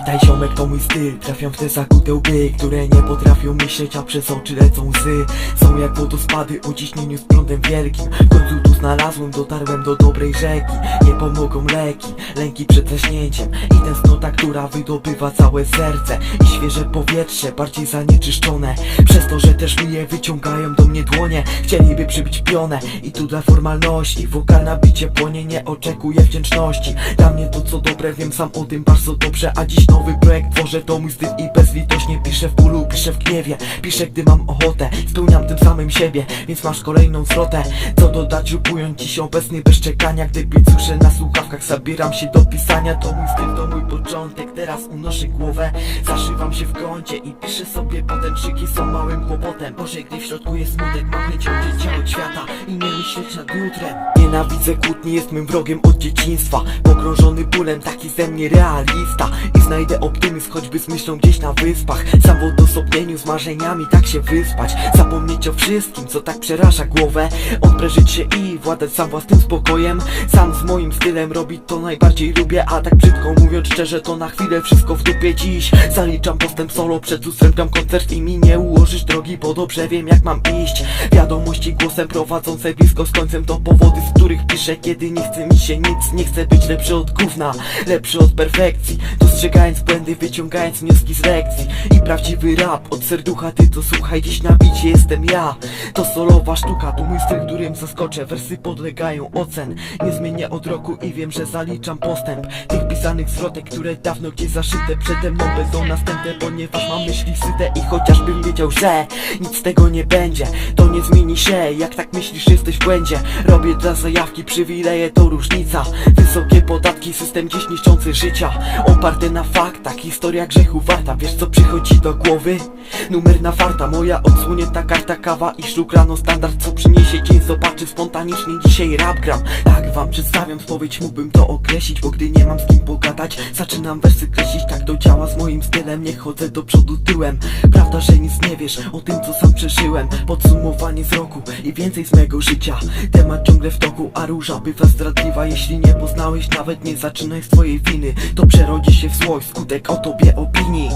Witaj ziomek, to mój styl. Trafiam w te zakute łby, które nie potrafią myśleć A przez oczy lecą łzy. Są jak wodospady o ciśnieniu z prądem wielkim. W końcu tu znalazłem, dotarłem do dobrej rzeki. Nie pomogą leki, lęki przed zaśnięciem. I tęsknota, która wydobywa całe serce. I świeże powietrze, bardziej zanieczyszczone. Przez to, że też mnie wyciągają do mnie dłonie. Chcieliby przybić pionę. I tu dla formalności Wokalna bicie płonie, nie oczekuję wdzięczności. Dla mnie to co dobre, wiem sam o tym bardzo dobrze. A dziś nowy projekt tworzę, to mój styl i bezlitośnie Piszę w bólu, piszę w gniewie, piszę gdy mam ochotę. Spełniam tym samym siebie, więc masz kolejną zwrotę. Co dodać lub ująć dziś obecny bez czekania. Gdy beat słyszę na słuchawkach, zabieram się do pisania. To mój styl, to mój początek, teraz unoszę głowę. Zaszywam się w kącie i piszę sobie potem Szyki są małym kłopotem. Boże, gdy w środku jest smutek, mam chęć odcięcia od świata I nie myśleć nad jutrem Nienawidzę kłótni, jest mym wrogiem od dzieciństwa. Pogrążony bólem, taki ze mnie realista. I znajdę optymizm, choćby z myślą gdzieś na wyspach. Sam w odosobnieniu z marzeniami tak się wyspać. Zapomnieć o wszystkim, co tak przeraża głowę. Odprężyć się i władać sam własnym spokojem. Sam z moim stylem robić to najbardziej lubię. A tak brzydko mówiąc szczerze, to na chwilę wszystko w dupie dziś. Zaliczam postęp solo, przed lustrem koncert i mi nie ułożysz drogi Bo dobrze wiem jak mam iść. Wiadomości głosem prowadzące blisko z końcem To powody, których piszę, kiedy nie chce mi się nic Nie chcę być lepszy od gówna, lepszy od perfekcji Dostrzegając błędy, wyciągając wnioski z lekcji. I prawdziwy rap od serducha, ty to słuchaj Dziś na bicie jestem ja. To solowa sztuka, to mój styl, którym zaskoczę. Wersy podlegają ocen Nie zmienię od roku i wiem, że zaliczam postęp. Tych pisanych zwrotek, które dawno gdzieś zaszyte Przede mną będą następne, ponieważ mam myśli syte I chociażbym wiedział, że nic z tego nie będzie To nie zmieni się, jak tak myślisz jesteś w błędzie. Robię dla zajawki, przywileje to różnica. Wysokie podatki, system dziś niszczący życia. Oparty na faktach, historia grzechu warta. Wiesz co przychodzi do głowy? Numer na farta, moja odsłonięta karta kawa i szluk rano standard Co przyniesie dzień, zobaczy spontanicznie dzisiaj rap gram. Tak wam przedstawiam spowiedź, mógłbym to określić Bo gdy nie mam z kim zaczynam wersy kreślić Tak to działa z moim stylem, nie chodzę do przodu tyłem. Prawda, że nic nie wiesz o tym co sam przeżyłem. Podsumowanie z roku i więcej z mego życia. Temat ciągle w toku, a róża bywa zdradliwa. Jeśli nie poznałeś, nawet nie zaczynaj z twojej winy. To przerodzi się w złość, skutek o tobie opinii